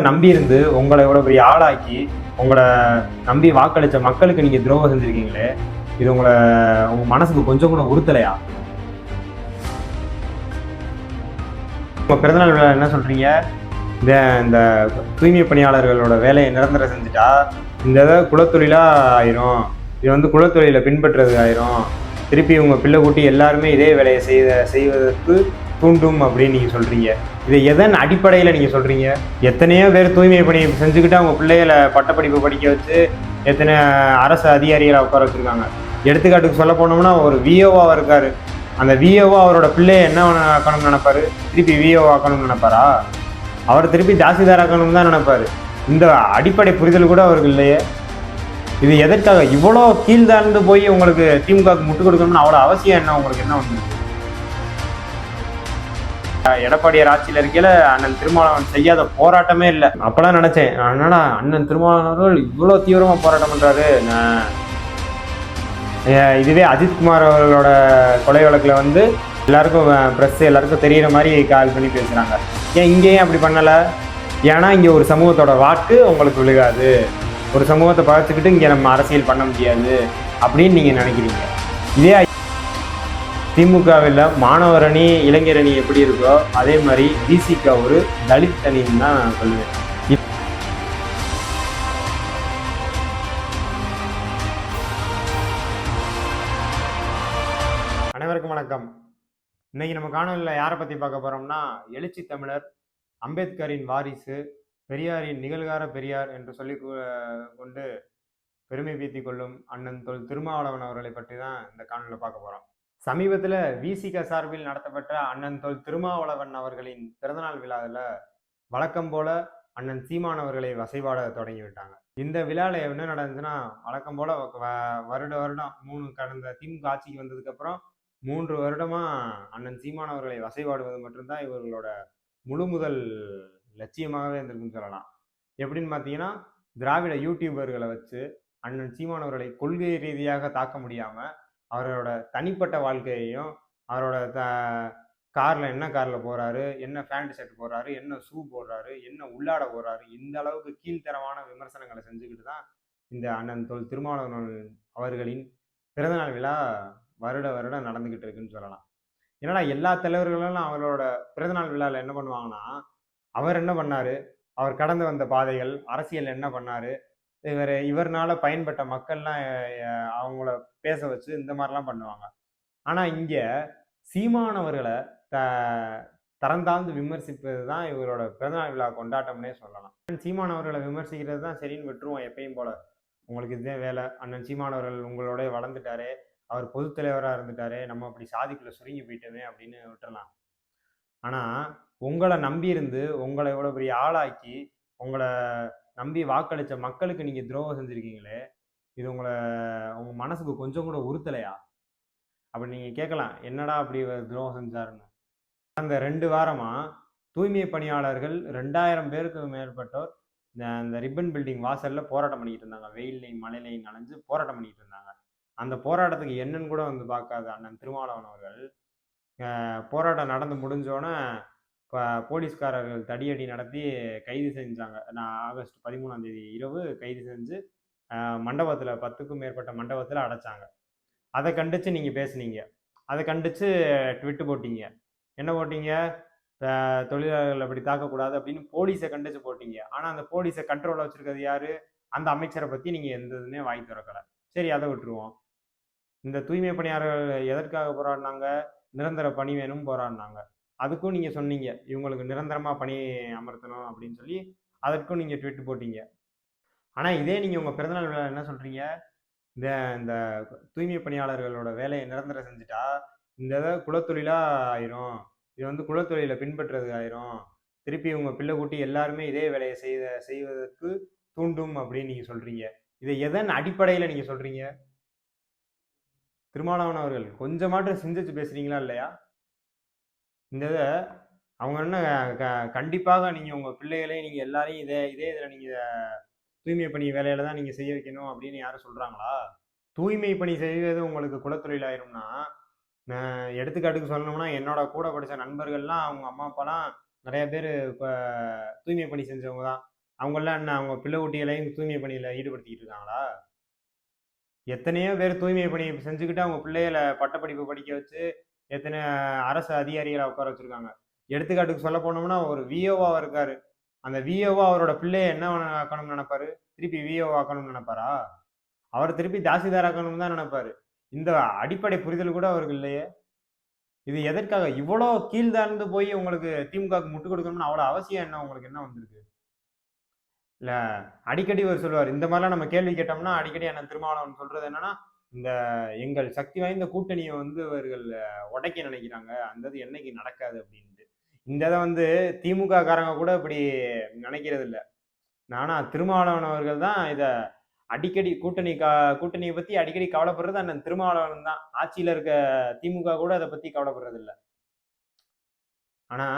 நம்பி இருந்து உங்களை இவ்வளோ பெரிய ஆளாக்கி உங்களை நம்பி வாக்களிச்ச மக்களுக்கு நீங்க துரோகம் செஞ்சிருக்கீங்களே இது உங்களை உங்க மனசுக்கு கொஞ்சம் கூட உறுத்தலையா? உங்க பிறந்தநாள் விழா என்ன சொல்றீங்க? இந்த இந்த தூய்மை பணியாளர்களோட வேலையை நிரந்தரம் செஞ்சுட்டா இந்த இதை குலத்தொழிலா ஆயிரும் இது வந்து குலத்தொழிலை பின்பற்றுறது ஆயிரும் திருப்பி உங்க பிள்ளை கூட்டி எல்லாருமே இதே வேலையை செய்த செய்வதற்கு தூண்டும் அப்படின்னு நீங்கள் சொல்கிறீங்க இதை எதன் அடிப்படையில் நீங்கள் சொல்கிறீங்க எத்தனையோ பேர் தூய்மை பணி செஞ்சுக்கிட்டு அவங்க பிள்ளைகளை பட்டப்படிப்பு படிக்க வச்சு எத்தனை அரசு அதிகாரிகளை உட்கார வச்சிருக்காங்க. எடுத்துக்காட்டுக்கு சொல்ல போனோம்னா ஒரு விஓவாக இருக்கார். அந்த விஓவா அவரோட பிள்ளைய என்ன ஆக்கணும்னு நினைப்பாரு? திருப்பி விஓ ஆக்கணும்னு நினைப்பாரா? அவர் திருப்பி தாசில்தார் ஆக்கணும்னு தான் நினைப்பார். இந்த அடிப்படை புரிதல் கூட அவருக்கு இல்லையே. இது எதற்காக? இவ்வளோ கீழ்தாழ்ந்து போய் உங்களுக்கு திமுகவுக்கு முட்டு கொடுக்கணும்னு அவ்வளோ அவசியம் என்ன? உங்களுக்கு என்ன வந்து எடப்பாடியார் ஆட்சியில் இருக்கையில அண்ணன் திருமாவளவன் செய்யாத போராட்டமே இல்லை. அப்பெல்லாம் நினைச்சேன். என்னடா அண்ணன் திருமாவளவன் இவ்வளோ தீவிரமா போராட்டம் பண்றாரு? இதுவே அஜித்குமார் அவர்களோட கொலை வழக்கில் வந்து எல்லாருக்கும் ப்ரெஸ் எல்லாருக்கும் தெரியிற மாதிரி கால் பண்ணி பேசுகிறாங்க ஏன் இங்கேயும் அப்படி பண்ணலை? ஏன்னா இங்கே ஒரு சமூகத்தோட வாக்கு உங்களுக்கு விழுகாது. ஒரு சமூகத்தை பார்த்துக்கிட்டு இங்கே நம்ம அரசியல் பண்ண முடியாது அப்படின்னு நீங்கள் நினைக்கிறீங்க. இதே திமுகவில் மாணவர் அணி இளைஞர் அணி எப்படி இருக்கோ அதே மாதிரி பிசிக ஒரு தலித் அணின்னு தான் நான் சொல்லுவேன். இப்- அனைவருக்கும் வணக்கம். இன்னைக்கு நம்ம காணொலியில் யாரை பற்றி பார்க்க போகிறோம்னா எழுச்சி தமிழர் அம்பேத்கரின் வாரிசு பெரியாரின் நிகழ்கார பெரியார் என்று சொல்லி கொ- கொண்டு பெருமை பீத்திக் கொள்ளும் அண்ணன் தொல் திருமாவளவன் அவர்களை பற்றி தான் இந்த காணொலியில் பார்க்க போகிறோம் சமீபத்தில் விசிக சார்பில் நடத்தப்பட்ட அண்ணன் தொல் திருமாவளவன் அவர்களின் பிறந்தநாள் விழாவில் வழக்கம் போல அண்ணன் சீமான் அவர்களை வசைபாட தொடங்கி விட்டாங்க. இந்த விழாவில் என்ன நடந்துச்சுன்னா வழக்கம் போல வ- வருட வருடம் மூணு கடந்த திமுக ஆட்சிக்கு வந்ததுக்கப்புறம் மூன்று வருடமா அண்ணன் சீமான் அவர்களை வசைபாடுவது மட்டும்தான் இவர்களோட முழு முதல் லட்சியமாகவே இருந்திருக்குன்னு சொல்லலாம். எப்படின்னு பார்த்தீங்கன்னா திராவிட யூடியூபர்களை வச்சு அண்ணன் சீமான் அவர்களை கொள்கை ரீதியாக தாக்க முடியாமல் அவரோட தனிப்பட்ட வாழ்க்கையையும் அவரோட த காரில் என்ன காரில் போகிறாரு என்ன பேண்ட் ஷர்ட் போடுறாரு என்ன ஷூ போடுறாரு என்ன உள்ளாட போகிறாரு இந்த அளவுக்கு கீழ்த்தரமான விமர்சனங்களை செஞ்சுக்கிட்டு தான் இந்த அண்ணன் தொல் திருமாவளவன் அவர்களின் பிறந்தநாள் விழா வருட வருடம் நடந்துக்கிட்டு இருக்குன்னு சொல்லலாம். என்னடா எல்லா தலைவர்களும் அவரோட பிறந்தநாள் விழாவில் என்ன பண்ணுவாங்கன்னா அவர் என்ன பண்ணார்? அவர் கடந்து வந்த பாதைகள் அரசியல் என்ன பண்ணார்? இவர் இவர்னால பயன்பட்ட மக்கள்லாம் அவங்கள பேச வச்சு இந்த மாதிரிலாம் பண்ணுவாங்க. ஆனால் இங்கே சீமானவர்களை த தரந்தாழ்ந்து விமர்சிப்பது தான் இவரோட பிறந்தநாள் விழா கொண்டாட்டம்னே சொல்லலாம். சீமானவர்களை விமர்சிக்கிறது தான் சரின்னு விட்டுருவோம் எப்பயும் போல. உங்களுக்கு இதே வேலை. அண்ணன் சீமானவர்கள் உங்களோட வளர்ந்துட்டாரே அவர் பொதுத்தலைவராக இருந்துட்டாரு இருந்துட்டாரே நம்ம அப்படி சாதிக்குள்ள சுருங்கி போயிட்டோமே அப்படின்னு விட்டுறலாம். ஆனால் உங்களை நம்பி இருந்து உங்களை இவ்வளோ பெரிய ஆளாக்கி உங்களை நம்பி வாக்களித்த மக்களுக்கு நீங்கள் துரோகம் செஞ்சுருக்கீங்களே இது உங்களை உங்கள் மனசுக்கு கொஞ்சம் கூட உறுத்தலையா? அப்படி நீங்கள் கேட்கலாம் என்னடா அப்படி துரோகம் செஞ்சாருன்னு. அந்த ரெண்டு வாரமாக தூய்மை பணியாளர்கள் ரெண்டாயிரம் பேருக்கு மேற்பட்டோர் இந்த அந்த ரிப்பன் பில்டிங் வாசலில் போராட்டம் பண்ணிக்கிட்டு இருந்தாங்க. வெயிலையும் மழையிலையும் நனைஞ்சு போராட்டம் பண்ணிக்கிட்டு இருந்தாங்க. அந்த போராட்டத்துக்கு என்னன்னு கூட வந்து பார்க்காத அண்ணன் திருமாவளவன் அவர்கள் போராட்டம் நடந்து முடிஞ்சோடனே போலீஸ்காரர்கள் தடியடி நடத்தி கைது செஞ்சாங்க. நான் ஆகஸ்ட் பதிமூணாம் தேதி இரவு கைது செஞ்சு மண்டபத்தில் பத்துக்கும் மேற்பட்ட மண்டபத்தில் அடைச்சாங்க. அதை கண்டித்து நீங்கள் பேசுனீங்க. அதை கண்டித்து ட்விட்டு போட்டீங்க. என்ன போட்டீங்க? தொழிலாளர்கள் அப்படி தாக்கக்கூடாது அப்படின்னு போலீஸை கண்டித்து போட்டீங்க. ஆனால் அந்த போலீஸை கண்ட்ரோலில் வச்சுருக்கிறது யார்? அந்த அமைச்சரை பற்றி நீங்கள் எந்த இதுவுமே வாய் திறக்கலை. சரி அதை விட்டுருவோம். இந்த தூய்மை பணியாளர்கள் எதற்காக போராடினாங்க? நிரந்தர பணி வேணும் போராடினாங்க. அதுக்கும் நீங்கள் சொன்னீங்க. இவங்களுக்கு நிரந்தரமாக பணி அமர்த்தணும் அப்படின்னு சொல்லி அதற்கும் நீங்கள் ட்விட் போட்டீங்க. ஆனால் இதே நீங்கள் உங்கள் பிறந்தநாள் விழா என்ன சொல்கிறீங்க இந்த இந்த தூய்மை பணியாளர்களோட வேலையை நிரந்தரம் செஞ்சுட்டா இந்த இதை குலத்தொழிலாக ஆயிரும். இது வந்து குலத்தொழிலை பின்பற்றுறது ஆயிரும். திருப்பி உங்கள் பிள்ளை கூட்டி எல்லாருமே இதே வேலையை செய்த செய்வதற்கு தூண்டும் அப்படின்னு நீங்கள் சொல்கிறீங்க இதை எதன் அடிப்படையில் நீங்கள் சொல்கிறீங்க திருமாவளவன் அவர்கள் கொஞ்சமாட்டும் சிந்திச்சு பேசுறீங்களா இல்லையா? இந்த இதை அவங்க என்ன க கண்டிப்பாக நீங்கள் உங்கள் பிள்ளைகளே நீங்கள் எல்லாரையும் இதே இதே இதில் நீங்கள் தூய்மை பணி வேலையில தான் நீங்கள் செய்ய வைக்கணும் அப்படின்னு யாரும் சொல்கிறாங்களா தூய்மை பணி செய்வது உங்களுக்கு குலத்தொழிலாயிரும்னா நான் எடுத்துக்காட்டுக்கு சொல்லணும்னா என்னோட கூட படித்த நண்பர்கள்லாம் அவங்க அம்மா அப்பாலாம் நிறைய பேர் இப்போ தூய்மை பணி செஞ்சவங்க தான். அவங்கெல்லாம் என்ன அவங்க பிள்ளை குட்டிகளையும் தூய்மை பணியில் ஈடுபடுத்திக்கிட்டு இருக்காங்களா? எத்தனையோ பேர் தூய்மை பணி செஞ்சுக்கிட்டு அவங்க பிள்ளைகளை பட்டப்படிப்பு படிக்க வச்சு எத்தனை அரசு அதிகாரிகளை உட்கார வச்சிருக்காங்க. எடுத்துக்காட்டுக்கு சொல்ல போனோம்னா ஒரு விஓவாக இருக்காரு. அந்த விஓவா அவரோட பிள்ளைய என்ன ஆக்கணும்னு நினைப்பாரு? திருப்பி விஓ ஆக்கணும்னு நினைப்பாரா? அவர் திருப்பி தாசிதார் ஆக்கணும்னு தான் நினைப்பாரு. இந்த அடிப்படை புரிதல் கூட அவருக்கு இல்லையே. இது எதற்காக? இவ்வளோ கீழ்தாழ்ந்து போய் உங்களுக்கு திமுகவுக்கு முட்டு கொடுக்கணும்னு அவ்வளோ அவசியம் என்ன? உங்களுக்கு என்ன வந்திருக்கு? இல்ல அடிக்கடி அவர் சொல்லுவார் இந்த மாதிரிலாம் நம்ம கேள்வி கேட்டோம்னா அடிக்கடி என்ன திருமாவளவன் சொல்றது என்னன்னா இந்த எங்கள் சக்தி வாய்ந்த கூட்டணியை வந்து அவர்கள் உடைக்க நினைக்கிறாங்க. அந்த இது என்னைக்கு நடக்காது அப்படின்ட்டு. இந்த இதை வந்து திமுக காரங்க கூட இப்படி நினைக்கிறது இல்லை நானா திருமாவளவன் அவர்கள் தான் இதை அடிக்கடி கூட்டணி கா கூட்டணியை பத்தி அடிக்கடி கவலைப்படுறது அண்ணன் திருமாவளவன் தான். ஆட்சியில இருக்க திமுக கூட அதை பத்தி கவலைப்படுறது இல்லை ஆனா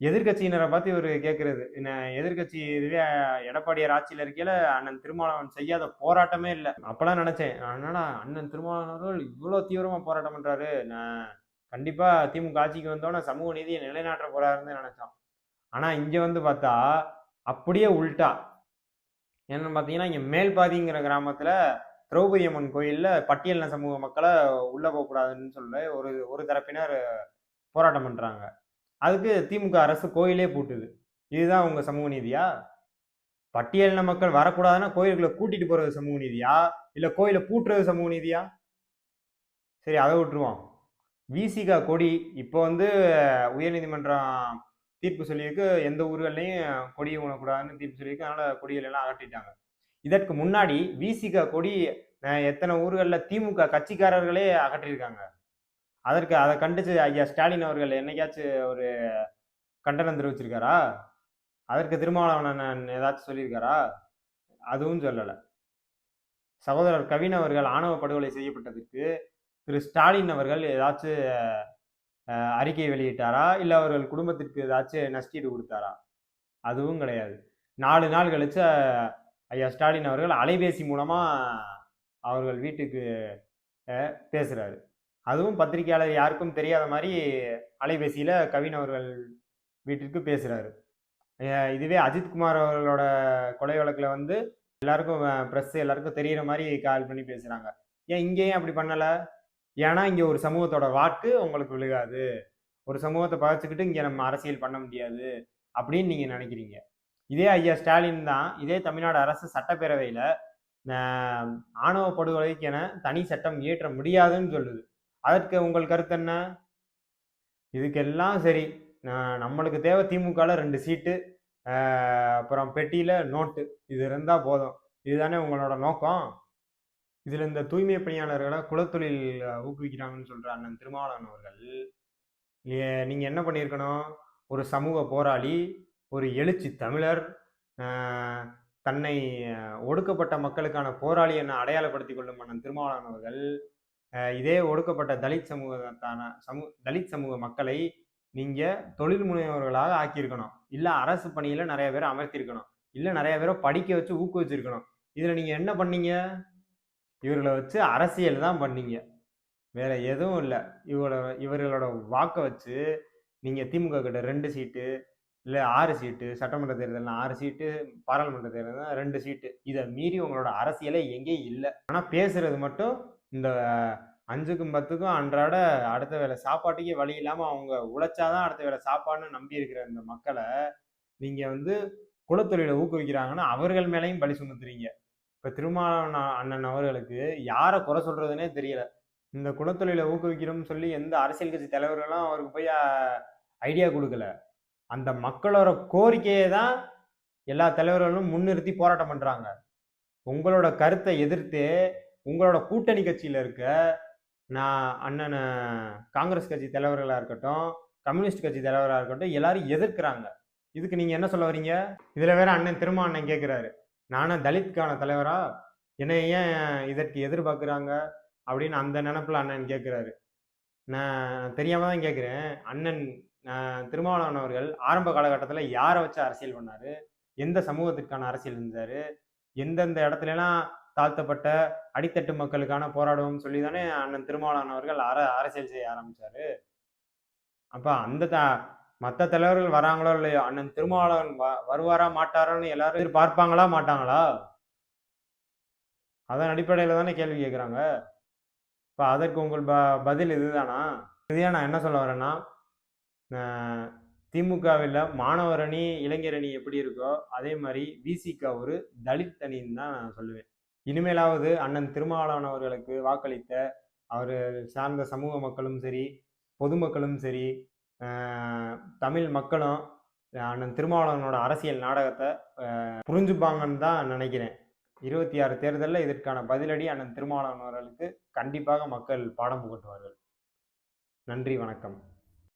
எதிர்கட்சியினரை பார்த்து இவர் கேட்கறது என்ன எதிர்கட்சி இதுவே எடப்பாடியார் ஆட்சியில் இருக்கையில அண்ணன் திருமாவளவன் செய்யாத போராட்டமே இல்லை. அப்பெல்லாம் நினைச்சேன் அதனால அண்ணன் திருமாவளவன் இவ்வளோ தீவிரமா போராட்டம் பண்றாரு? நான் கண்டிப்பா திமுக ஆட்சிக்கு வந்தோன்னே சமூக நீதியை நிலைநாட்ட போறாருன்னு நினைச்சோம். ஆனா இங்க வந்து பார்த்தா அப்படியே உல்டா. என்னன்னு பார்த்தீங்கன்னா இங்க மேல்பாதிங்கிற கிராமத்துல திரௌபதி அம்மன் கோயில்ல பட்டியலின சமூக மக்களை உள்ள போகக்கூடாதுன்னு சொல்ல ஒரு ஒரு தரப்பினர் போராட்டம் பண்றாங்க. அதுக்கு திமுக அரசு கோயிலே பூட்டுது. இதுதான் அவங்க சமூக நீதியா? பட்டியலின மக்கள் வரக்கூடாதுன்னா கோயிலுக்குள்ள கூட்டிட்டு போறது சமூக நீதியா? இல்லை கோயிலை பூட்டுறது சமூக நீதியா? சரி அதை விட்டுருவோம். விசிகா கொடி. இப்போ வந்து உயர்நீதிமன்றம் தீர்ப்பு சொல்லியிருக்கு. எந்த ஊர்கள்லையும் கொடியை உணக்கூடாதுன்னு தீர்ப்பு சொல்லியிருக்கு. அதனால கொடிகள் எல்லாம் அகற்றிட்டாங்க. இதற்கு முன்னாடி விசிகா கொடி எத்தனை ஊர்களில் திமுக கட்சிக்காரர்களே அகற்றியிருக்காங்க? அதற்கு அதை கண்டிச்சு ஐயா ஸ்டாலின் அவர்கள் என்னைக்காச்சும் ஒரு கண்டனம் தெரிவிச்சிருக்காரா? அதற்கு திருமாவளவன் ஏதாச்சும் சொல்லியிருக்காரா? அதுவும் சொல்லலை. சகோதரர் கவின் அவர்கள் ஆணவ படுகொலை செய்யப்பட்டதற்கு திரு ஸ்டாலின் அவர்கள் ஏதாச்சும் அறிக்கை வெளியிட்டாரா? இல்லை அவர்கள் குடும்பத்திற்கு ஏதாச்சும் நஷ்டீடு கொடுத்தாரா? அதுவும் கிடையாது. நாலு நாள் கழிச்சு ஐயா ஸ்டாலின் அவர்கள் அலைபேசி மூலமாக அவர்கள் வீட்டுக்கு பேசுகிறாரு அதுவும் பத்திரிகையாளர் யாருக்கும் தெரியாத மாதிரி அலைபேசியில் கவின் அவர்கள் வீட்டிற்கு பேசுகிறாரு இதுவே அஜித்குமார் அவர்களோட கொலை வழக்கில் வந்து எல்லாருக்கும் ப்ரெஸ் எல்லாருக்கும் தெரிகிற மாதிரி கால் பண்ணி பேசுகிறாங்க ஏன் இங்கேயும் அப்படி பண்ணலை? ஏன்னா இங்கே ஒரு சமூகத்தோட வாக்கு உங்களுக்கு விழுகாது. ஒரு சமூகத்தை பகைச்சுக்கிட்டு இங்கே நம்ம அரசியல் பண்ண முடியாது அப்படின்னு நீங்கள் நினைக்கிறீங்க. இதே ஐயா ஸ்டாலின் தான் இதே தமிழ்நாடு அரசு சட்டப்பேரவையில் ஆணவ படுகொலைக்கு என தனி சட்டம் இயற்ற முடியாதுன்னு சொல்லுது. அதற்கு உங்கள் கருத்து என்ன? இதுக்கெல்லாம் சரி. நம்மளுக்கு தேவை திமுகவில் ரெண்டு சீட்டு அப்புறம் பெட்டியில் நோட்டு. இது இருந்தால் போதும். இதுதானே உங்களோட நோக்கம்? இதில் இந்த தூய்மை பணியாளர்களை குலத்தொழில் ஊக்குவிக்கிறாங்கன்னு சொல்கிற அண்ணன் திருமாவளவன் அவர்கள் நீங்கள் என்ன பண்ணியிருக்கணும்? ஒரு சமூக போராளி ஒரு எழுச்சி தமிழர் தன்னை ஒடுக்கப்பட்ட மக்களுக்கான போராளி என அடையாளப்படுத்தி கொள்ளும் அண்ணன் திருமாவளவன் அவர்கள் இதே ஒடுக்கப்பட்ட தலித் சமூகத்தான சமூ தலித் சமூக மக்களை நீங்கள் தொழில் முனைவர்களாக ஆக்கியிருக்கணும். இல்லை அரசு பணியில் நிறைய பேரை அமர்த்தியிருக்கணும். இல்லை நிறைய பேரை படிக்க வச்சு ஊக்குவிச்சிருக்கணும். இதில் நீங்கள் என்ன பண்ணீங்க? இவர்களை வச்சு அரசியல் தான் பண்ணீங்க. வேற எதுவும் இல்லை. இவரோட இவர்களோட வாக்கை வச்சு நீங்கள் திமுக கிட்ட ரெண்டு சீட்டு இல்லை ஆறு சீட்டு சட்டமன்ற தேர்தல்னா ஆறு சீட்டு பாராளுமன்ற தேர்தல் ரெண்டு சீட்டு. இதை மீறி உங்களோட அரசியலே எங்கேயும் இல்லை. ஆனால் பேசுறது மட்டும் இந்த அஞ்சுக்கும் பத்துக்கும் அன்றாட அடுத்த வேளை சாப்பாட்டுக்கே வழி இல்லாமல் அவங்க உழைச்சாதான் அடுத்த வேளை சாப்பாடுன்னு நம்பி இருக்கிற இந்த மக்களை நீங்கள் வந்து குலத்தொழிலை ஊக்குவிக்கிறாங்கன்னா அவர்கள் மேலேயும் பழி சுமத்துறீங்க. இப்போ திருமாவளவன் அண்ணன் அவர்களுக்கு யாரை குறை சொல்றதுனே தெரியல. இந்த குலத்தொழிலை ஊக்குவிக்கிறோம்னு சொல்லி எந்த அரசியல் கட்சி தலைவர்களும் அவருக்கு போய் ஐடியா கொடுக்கல. அந்த மக்களோட கோரிக்கையை தான் எல்லா தலைவர்களும் முன்னிறுத்தி போராட்டம் பண்ணுறாங்க உங்களோட கருத்தை எதிர்த்து உங்களோட கூட்டணி கட்சியில் இருக்க நான் அண்ணனை காங்கிரஸ் கட்சி தலைவர்களாக இருக்கட்டும் கம்யூனிஸ்ட் கட்சி தலைவராக இருக்கட்டும் எல்லாரும் எதிர்க்கிறாங்க. இதுக்கு நீங்கள் என்ன சொல்ல வரீங்க? இதில் வேற அண்ணன் திரும்ப அண்ணன் கேட்குறாரு நானும் தலித்கான தலைவரா? என்னை ஏன் இதற்கு எதிர்பார்க்குறாங்க? அப்படின்னு அந்த நினப்பில் அண்ணன் கேட்குறாரு நான் தெரியாமல் தான் கேட்குறேன் அண்ணன் திருமாவளவன் அவர்கள் ஆரம்ப காலகட்டத்தில் யாரை வச்சு அரசியல் பண்ணார்? எந்த சமூகத்திற்கான அரசியல் இருந்தார் எந்தெந்த இடத்துலலாம் தாழ்த்தப்பட்ட அடித்தட்டு மக்களுக்கான போராடுவோம் சொல்லி தானே அண்ணன் திருமாவளவர்கள் அவர்கள் அர அரசியல் செய்ய ஆரம்பிச்சாரு. அப்போ அந்த த மற்ற தலைவர்கள் வராங்களோ இல்லையோ அண்ணன் திருமாவளவன் வ- வருவாரா மாட்டாரான்னு எல்லாரும் எதிர்பார்ப்பாங்களா மாட்டாங்களா? அதன் அடிப்படையில் தானே கேள்வி கேட்குறாங்க இப்போ அதற்கு உங்கள் ப பதில் இதுதானா? இதையே நான் என்ன சொல்ல வரேன்னா திமுகவில் மாணவர் அணி இளைஞர் அணி எப்படி இருக்கோ அதே மாதிரி விசிக ஒரு தலித் அணின்னு தான் நான் சொல்லுவேன். இனிமேலாவது அண்ணன் திருமாவளவன் அவர்களுக்கு வாக்களித்த அவர் சார்ந்த சமூக மக்களும் சரி பொதுமக்களும் சரி தமிழ் மக்களும் அண்ணன் திருமாவளவனோட அரசியல் நாடகத்தை புரிஞ்சுப்பாங்கன்னு தான் நினைக்கிறேன். இருபத்தி ஆறு தேர்தலில் இதற்கான பதிலடி அண்ணன் திருமாவளவன் அவர்களுக்கு கண்டிப்பாக மக்கள் பாடம் புகட்டுவார்கள். நன்றி வணக்கம்.